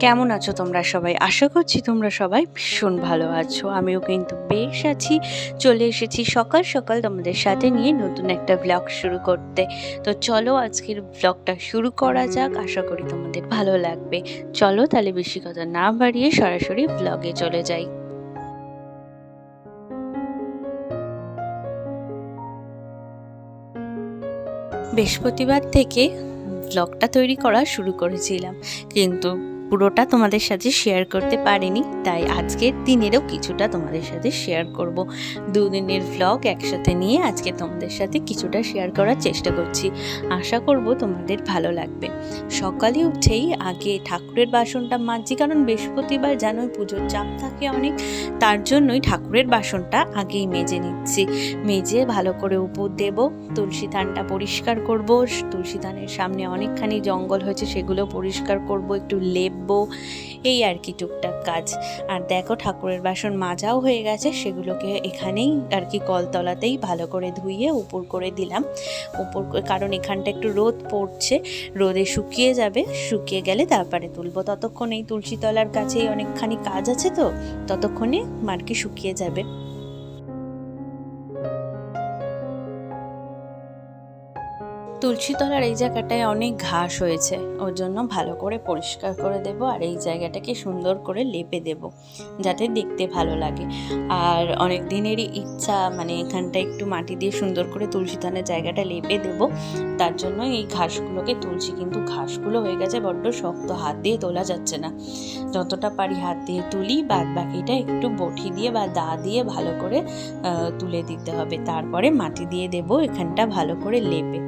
কেমন আছো তোমরা সবাই? আশা করছি তোমরা সবাই ভীষণ ভালো আছো। আমিও কিন্তু বেশ আছি। চলে এসেছি সকাল সকাল তোমাদের সাথে নিয়ে নতুন একটা ব্লগ শুরু করতে। তো চলো আজকের ব্লগটা শুরু করা যাক। আশা করি তোমাদের ভালো লাগবে। চলো তাহলে বেশি কথা না বাড়িয়ে সরাসরি ব্লগে চলে যাই। বৃহস্পতিবার থেকে ব্লগটা তৈরি করা শুরু করেছিলাম। কিন্তু পুরোটা তোমাদের সাথে শেয়ার করতে পারিনি, তাই আজকের দিনেরও কিছুটা তোমাদের সাথে শেয়ার করব। দুদিনের ব্লগ একসাথে নিয়ে আজকে তোমাদের সাথে কিছুটা শেয়ার করার চেষ্টা করছি। আশা করব তোমাদের ভালো লাগবে। সকালে উঠেই আগে ঠাকুরের বাসনটা মাজছি, কারণ বৃহস্পতিবার জানোই পুজোর চাপ থাকে অনেক, তার জন্যই ঠাকুরের বাসনটা আগেই মেজে নিচ্ছি। মেজে ভালো করে উপর দেব, তুলসী থানটা পরিষ্কার করব, তুলসী থানের সামনে অনেকখানি জঙ্গল হয়েছে, সেগুলো পরিষ্কার করব, একটু লেপবো এই আর কি টুকটাক কাজ। আর দেখো ঠাকুরের বাসন মাজাও হয়ে গেছে, সেগুলোকে এখানেই আর কি কলতলাতেই ভালো করে ধুইয়ে উপর করে দিলাম। উপর করে- কারণ এখানটা একটু রোদ পড়ছে, রোদে শুকিয়ে যাবে, শুকিয়ে গেলে তারপরে তুলবো। ততক্ষণ এই তুলসী তলার কাছেই অনেকখানি কাজ আছে তো, ততক্ষণে মার্কি শুকিয়ে যাবে। তুলসীতলার এই জায়গাটায় অনেক ঘাস হয়েছে। ওর জন্য ভালো করে পরিষ্কার করে দেব আর এই জায়গাটাকে সুন্দর করে লেপে দেব, যাতে দেখতে ভালো লাগে। আর অনেক দিনেরই ইচ্ছা মানে এখানটা একটু মাটি দিয়ে সুন্দর করে তুলসী থানের জায়গাটা লেপে দেব। তার জন্য এই ঘাসগুলোকে তুলছি কিন্তু ঘাসগুলো হয়ে গেছে, বড্ড শক্ত, হাত দিয়ে তোলা যাচ্ছে না। যতটা পারি হাত দিয়ে তুলি, বাদ বাকিটা একটু বটি দিয়ে বা দা দিয়ে ভালো করে তুলে দিতে হবে। তারপরে মাটি দিয়ে দেব এখানটা ভালো করে লেপে।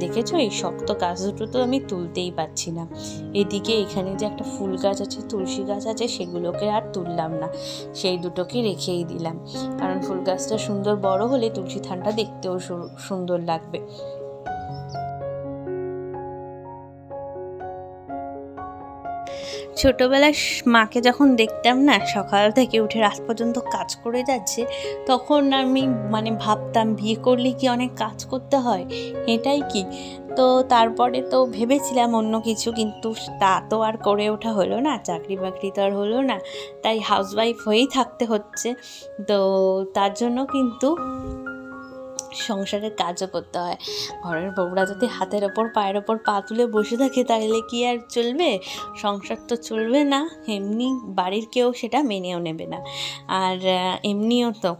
দেখেছ? এই শক্ত গাছ দুটো তো আমি তুলতেই পারছি না। এদিকে এখানে যে একটা ফুল গাছ আছে, তুলসী গাছ আছে, সেগুলোকে আর তুললাম না। সেই দুটোকে রেখেই দিলাম। কারণ ফুল গাছটা সুন্দর বড় হলে তুলসী থানটা দেখতেও সুন্দর লাগবে। ছোটবেলায় মাকে যখন দেখতাম না, সকাল থেকে উঠে রাত পর্যন্ত কাজ করে যাচ্ছে, তখন আমি মানে ভাবতাম, বিয়ে করলে কি অনেক কাজ করতে হয়? এটাই কি? তো তারপরে তো ভেবেছিলাম অন্য কিছু, কিন্তু তা তো আর করে ওঠা হলো না, চাকরি বাকরি তো আর হলো না। তাই হাউসওয়াইফ হয়েই থাকতে হচ্ছে। তো তার জন্য কিন্তু সংসারের কাজও করতে হয়। ঘরের বউরা যদি হাতের ওপর, পায়ের ওপর পা তুলে বসে থাকে, তাহলে কি আর চলবে? সংসার তো চলবে না, এমনি বাড়ির কেউ সেটা মেনেও নেবে না। আর এমনিও তো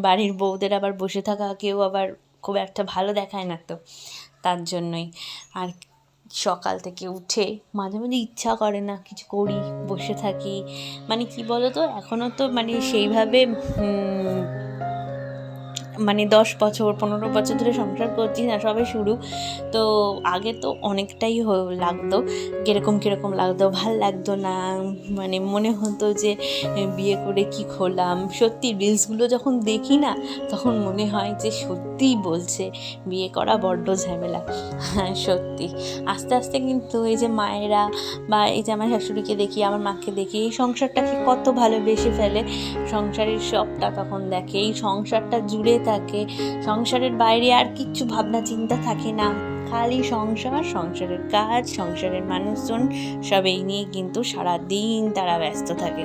বাড়ির বউদের আবার বসে থাকা কেউ আবার খুব একটা ভালো দেখায় না তো, তার জন্যই। আর সকাল থেকে উঠে মাঝে মাঝে ইচ্ছা করে না, কিছু করি, বসে থাকি। মানে কি বলো তো এখনও তো মানে সেইভাবে মানে দশ বছর, পনেরো বছর ধরে সংসার করছি না, সবে শুরু। তো আগে তো অনেকটাই লাগতো। কীরকম কীরকম লাগতো, ভালো লাগতো না। মানে মনে হতো যে বিয়ে করে কি খোলাম সত্যি রিলসগুলো যখন দেখি না, তখন মনে হয় যে, সত্যিই বলছে, বিয়ে করা বড্ড ঝামেলা। হ্যাঁ সত্যি। আস্তে আস্তে কিন্তু এই যে মায়েরা বা এই যে আমার শাশুড়িকে দেখি, আমার মাকে দেখি, এই সংসারটাকে কত ভালোবেসে ফেলে। সংসারের সবটা তখন দেখে, এই সংসারটা জুড়ে থাকে। সংসারের বাইরে আর কিচ্ছু ভাবনা চিন্তা থাকে না। খালি সংসার, সংসারের কাজ, সংসারের মানুষজন সব এই নিয়ে কিন্তু সারা দিন তারা ব্যস্ত থাকে।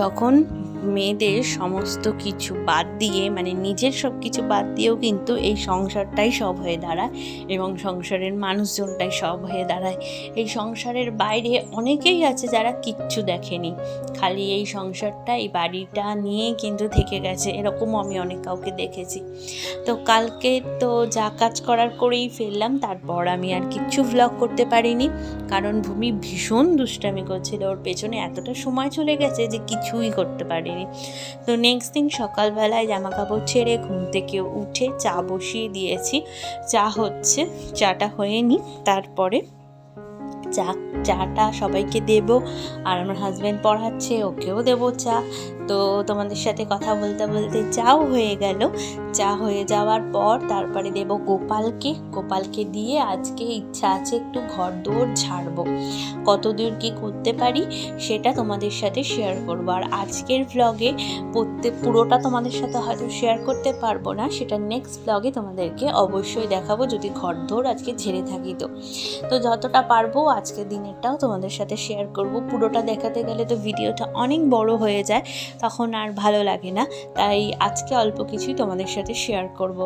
তখন মেয়েদের সমস্ত কিছু বাদ দিয়ে মানে নিজের সব কিছু বাদ দিয়েও কিন্তু এই সংসারটাই সব হয়ে দাঁড়ায় এবং সংসারের মানুষজনটাই সব হয়ে দাঁড়ায়। এই সংসারের বাইরে অনেকেই আছে যারা কিচ্ছু দেখেনি। খালি এই সংসারটা, এই বাড়িটা নিয়ে কিন্তু থেকে গেছে। এরকমও আমি অনেক কাউকে দেখেছি। তো কালকে তো যা কাজ করার করেই ফেললাম, তারপর আমি আর কিচ্ছু ভ্লগ করতে পারিনি। কারণ ভূমি ভীষণ দুষ্টামি করছিল। ওর পেছনে এতটা সময় চলে গেছে যে কিছুই করতে পারিনি। তো নেক্সট দিন সকালবেলায় জামা কাপড় ছেড়ে ঘুম থেকে উঠে চা বসিয়ে দিয়েছি। চা হচ্ছে, চাটা হয়ে নি, তারপরে চা, চাটা সবাইকে দেব, আর আমার হাজব্যান্ড পড়াচ্ছে, ওকেও দেবো চা। তো তোমাদের সাথে কথা বলতে বলতে চাও হয়ে গেল। চা হয়ে যাওয়ার পর তারপরে দেব গোপালকে। গোপালকে দিয়ে আজকে ইচ্ছা আছে একটু ঘর দৌড় ঝাড়বো। কত দূর কী করতে পারি সেটা তোমাদের সাথে শেয়ার করব। আর আজকের ভ্লগে প্রত্যেক পুরোটা তোমাদের সাথে হয়তো শেয়ার করতে পারব না, সেটা নেক্সট ব্লগে তোমাদেরকে অবশ্যই দেখাবো যদি ঘর দৌড় আজকে ঝেড়ে থাকি তো। তো যতটা পারব আজকের দিনেরটাও তোমাদের সাথে শেয়ার করব। পুরোটা দেখাতে গেলে তো ভিডিওটা অনেক বড় হয়ে যায়। তখন আর ভালো লাগে না। তাই আজকে অল্প কিছুই তোমাদের সাথে শেয়ার করব।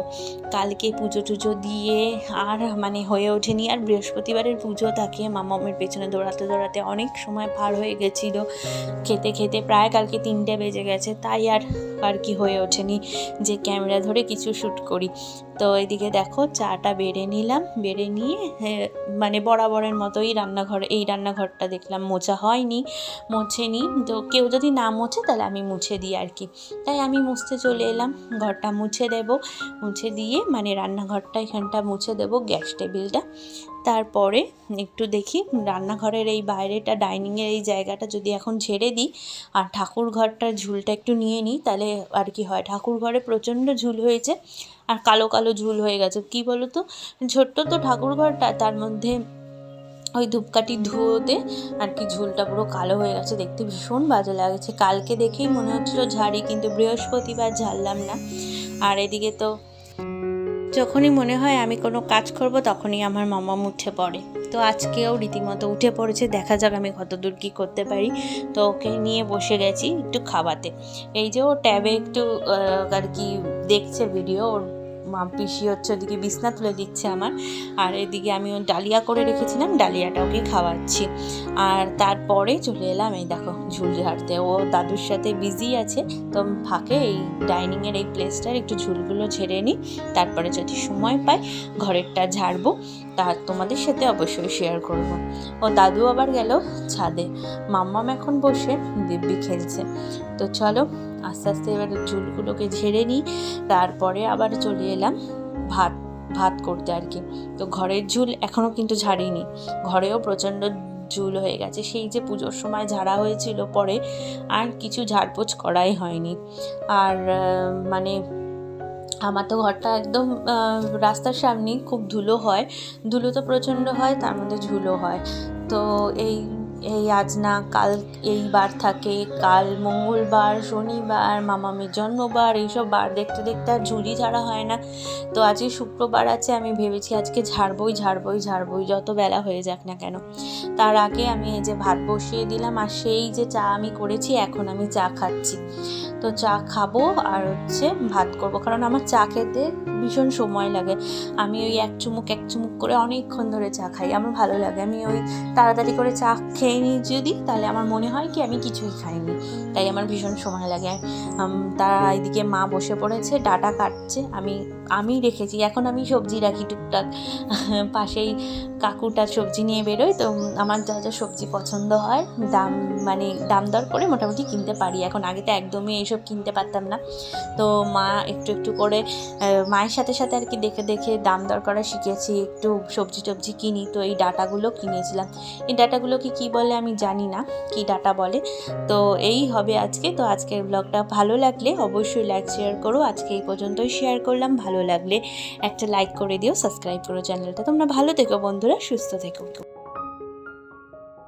কালকে পুজো টুজো দিয়ে আর মানে হয়ে ওঠেনি। আর বৃহস্পতিবারের পুজো থাকে মামামের পেছনে দৌড়াতে দৌড়াতে অনেক সময় পার হয়ে গেছিল। খেতে খেতে প্রায় কালকে তিনটে বেজে গেছে। তাই আর আর কি হয়ে ওঠেনি যে ক্যামেরা ধরে কিছু শ্যুট করি। তো এদিকে দেখো চাটা বেড়ে নিলাম বেড়ে নিয়ে হ্যাঁ, মানে বরাবরের মতোই রান্নাঘর এই রান্নাঘরটা দেখলাম মোছা হয়নি মোছেনি। তো কেউ যদি না মোছে তাহলে আমি মুছে দিই আর কি। তাই আমি মুছতে চলে এলাম ঘরটা মুছে দেব মুছে দিয়ে মানে রান্নাঘরটা এখানটা মুছে দেব গ্যাস টেবিলটা। তারপরে একটু দেখি রান্নাঘরের এই বাইরেটা, ডাইনিংয়ের এই জায়গাটা যদি এখন ঝেড়ে দিই আর ঠাকুর ঘরটার ঝুলটা একটু নিয়ে নিই, তাহলে আর কি হয়? ঠাকুর ঘরে প্রচণ্ড ঝুল হয়েছে আর কালো কালো ঝুল হয়ে গেছে। কি বলো তো ছোট্ট তো ঠাকুর ঘরটা তার মধ্যে ওই ধূপকাঠি ধুয়োতে আর কি ঝুলটা পুরো কালো হয়ে গেছে। দেখতে ভীষণ বাজে লাগছে। কালকে দেখেই মনে হচ্ছিল ঝাড়ি, কিন্তু বৃহস্পতিবার ঝাড়লাম না। আর এদিকে তো যখনই মনে হয় আমি কোনো কাজ করব, তখনই আমার মামা উঠে পড়ে। তো আজকেও রীতিমতো উঠে পড়েছে, দেখা যাক আমি কতদূর কী করতে পারি। তো ওকে নিয়ে বসে গেছি একটু খাওয়াতে। এই যে ও ট্যাবে একটু আর কি দেখছে ভিডিও ওর মা পিসি হচ্ছে ওদিকে বিছনা তুলে দিচ্ছে আমার। আর এদিকে আমি ওর ডালিয়া করে রেখেছিলাম, ডালিয়াটা ওকে খাওয়াচ্ছি। আর তারপরে চলে এলাম এই দেখো ঝুল ঝাড়তে। ও দাদুর সাথে বিজি আছে, তো ফাঁকে এই ডাইনিংয়ের এই প্লেসটার একটু ঝুলগুলো ঝেড়ে নিই, তারপরে যদি সময় পাই ঘরেরটা ঝাড়বো। তা তোমাদের সাথে অবশ্যই শেয়ার করব। ও দাদু আবার গেল ছাদে। মাম্মাম এখন বসে দিব্যি খেলছে। তো চলো আস্তে আস্তে এবার ঝুলগুলোকে ঝেড়ে নিই, তারপরে আবার চলে এলাম ভাত ভাত করতে আর কি। তো ঘরের ঝুল এখনও কিন্তু ঝাড়িনি, ঘরেও প্রচণ্ড ঝুল হয়ে গেছে। সেই যে পুজোর সময় ঝাড়া হয়েছিল, পরে আর কিছু ঝাড়পোছ করাই হয়নি। আর মানে আমার তো ঘরটা একদম রাস্তার সামনেই খুব ধুলো হয়। ধুলো তো প্রচণ্ড হয়, তার মধ্যে ঝুলো হয়। তো এই এই আজ না, কাল এই বার থাকে। কাল মঙ্গলবার, শনিবার, মামামের জন্মবার, এইসব বার দেখতে দেখতে আর ঝুড়ি ঝাড়া হয় না। তো আজকে শুক্রবার আছে, আমি ভেবেছি আজকে ঝাড়বই ঝাড়বই ঝাড়বই, যত বেলা হয়ে যাক না কেন। তার আগে আমি এই যে ভাত বসিয়ে দিলাম, আর সেই যে চা আমি করেছি, এখন আমি চা খাচ্ছি। তো চা খাব, আর হচ্ছে ভাত করব। কারণ আমার চা খেতে ভীষণ সময় লাগে। আমি ওই এক চুমুক এক চুমুক করে অনেকক্ষণ ধরে চা খাই। আমার ভালো লাগে। আমি ওই তাড়াতাড়ি করে চা খেয়ে নিই যদি, তাহলে আমার মনে হয় কি আমি কিছুই খাইনি। তাই আমার ভীষণ সময় লাগে। তারা এদিকে মা বসে পড়েছে, ডাটা কাটছে। আমি আমি রেখেছি। এখন আমি সবজি রাখি টুকটাক। পাশেই কাকুটা সবজি নিয়ে বেরোয়। তো আমার যা যা সবজি পছন্দ হয়, দাম মানে দাম দর করে মোটামুটি কিনতে পারি। এখন আগে তো একদমই এইসব কিনতে পারতাম না। তো মা একটু একটু করে মায়ের সাথে সাথে আর কি দেখে দেখে দাম দর করা শিখেছি, একটু সবজি টবজি কিনি, তো এই ডাটাগুলো কিনেছিলাম। এই ডাটাগুলোকে কি বলে আমি জানি না, কি ডাটা বলে। তো এই হবে আজকে, তো আজকের ব্লগটা ভালো লাগলে অবশ্যই লাইক শেয়ার করো। আজকে এই পর্যন্তই শেয়ার করলাম, ভালো লাগলে একটা লাইক করে দিও সাবস্ক্রাইব করো চ্যানেলটা। তোমরা ভালো থেকো বন্ধুরা, সুস্থ থেকো।